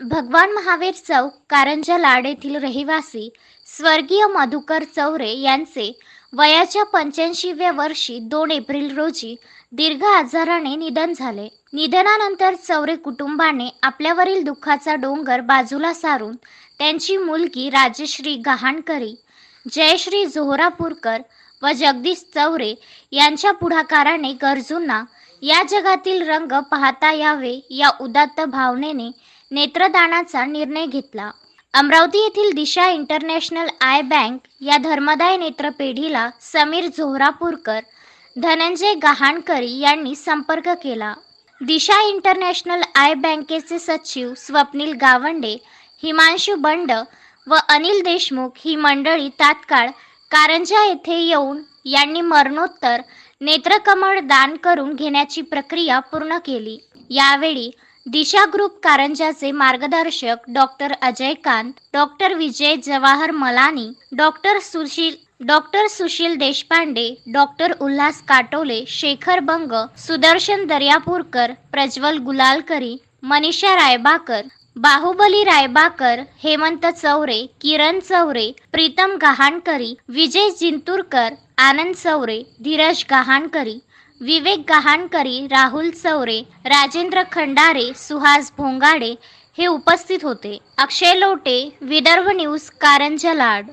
भगवान महावीर चौक कारंजा लाड येथील रहिवासी स्वर्गीय मधुकर चौरे यांचे वयाच्या पंच्याऐंशीव्या वर्षी दोन एप्रिल रोजी दीर्घ आजाराने निधन झाले. निधनानंतर चौरे कुटुंबाने आपल्यावरील दुःखाचा डोंगर बाजूला सारून त्यांची मुलगी राजश्री गहाणकरी जयश्री जोहरापूरकर व जगदीश चौरे यांच्या पुढाकाराने गरजूंना या जगातील रंग पाहता यावे या उदात्त भावनेने नेत्रदानाचा निर्णय घेतला. अमरावती येथील दिशा इंटरनॅशनल आय बँक या धर्मदाय नेत्रपेढीला समीर झोहरापूरकर धनंजय गहाणकरी यांनी संपर्क केला. दिशा इंटरनॅशनल आय बँकेचे सचिव स्वप्नील गावंडे हिमांशू बंड व अनिल देशमुख ही मंडळी तात्काळ कारंजा येथे येऊन यांनी मरणोत्तर नेत्रकमळ दान करून घेण्याची प्रक्रिया पूर्ण केली. यावेळी दिशा ग्रुप कारंजाचे मार्गदर्शक doctor Ajay Kant doctor Vijay Jawahar Malani doctor Sushil doctor Sushil Deshpande doctor Ulhas Katole Shekhar Bang Sudarshan Daryapurkar Prajwal Gulalkari Manisha Raibakar Bahubali Raibakar Hemant Chaure Kiran Chaure Pritam Gahankari Vijay Jinturkar Anand Chaure Dhiraj Gahankari. Vivek Gahankari Rahul Chaure Rajendra Khandare Suhas Bhongade हे उपस्थित होते. Akshay Lote Vidarbha news Karanja लाड.